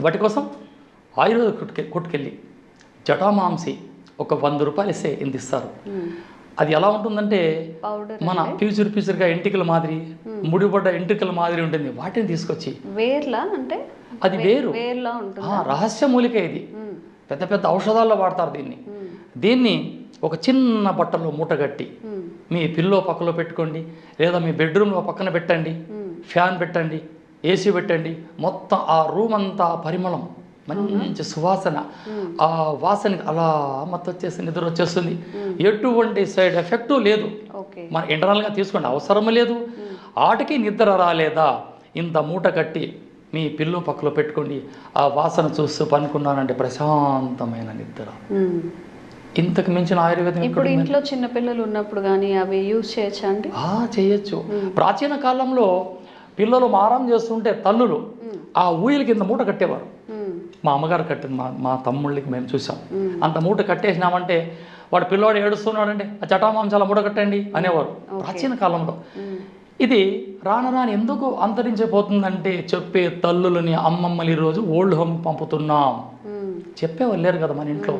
వాటి కోసం ఆయుర్వేద కొట్టుకె కొట్టుకెళ్ళి జటామాంసి ఒక వంద రూపాయలు ఇస్తే ఇంత ఇస్తారు అది ఎలా ఉంటుందంటే మన ఫ్యూచర్ ఫ్యూచర్గా ఎంటికల మాదిరి ముడిపడ్డ ఎంటికల మాదిరి ఉంటుంది. వాటిని తీసుకొచ్చి వేర్లా అంటే అది వేరు. రహస్య మూలిక ఇది. పెద్ద పెద్ద ఔషధాల్లో వాడతారు దీన్ని. దీన్ని ఒక చిన్న బట్టలో మూటగట్టి. మీ పిల్లో పక్కలో పెట్టుకోండి లేదా మీ బెడ్రూమ్లో పక్కన పెట్టండి. ఫ్యాన్ పెట్టండి ఏసీ పెట్టండి. మొత్తం ఆ రూమ్ అంతా పరిమళం మంచి సువాసన. ఆ వాసన అలా మొత్తం వచ్చేసి నిద్ర వచ్చేస్తుంది. ఎటువంటి సైడ్ ఎఫెక్ట్ లేదు. మన ఇంటర్నల్గా తీసుకోండి. అవసరం లేదు. ఆటకి నిద్ర రాలేదా? ఇంత మూట కట్టి మీ పిల్లో పక్కలో పెట్టుకోండి. ఆ వాసన చూస్తూ పనుకున్నానంటే ప్రశాంతమైన నిద్ర. ఇంతకు మించిన ఆయుర్వేదం ఇప్పుడు ఇంట్లో చిన్న పిల్లలు ఉన్నప్పుడు కానీ అవి యూజ్ చేయొచ్చా అండి? ఆ చేయొచ్చు. ప్రాచీన కాలంలో పిల్లలు మారం చేస్తుంటే తల్లులు ఆ ఊయల కింద మూట కట్టేవారు. మా అమ్మగారు కట్టింది మా మా తమ్ముళ్ళకి మేము చూసాం. అంత మూట కట్టేసినామంటే వాడు పిల్లవాడు ఏడుస్తున్నాడంటే ఆ చటామాంసాల మూట కట్టండి అనేవారు ప్రాచీన కాలంలో. ఇది రాను రాను ఎందుకు అంతరించిపోతుందంటే చెప్పే తల్లులని అమ్మమ్మలు ఈరోజు ఓల్డ్ హోమ్ పంపుతున్నాం. చెప్పేవాళ్ళు లేరు కదా మన ఇంట్లో.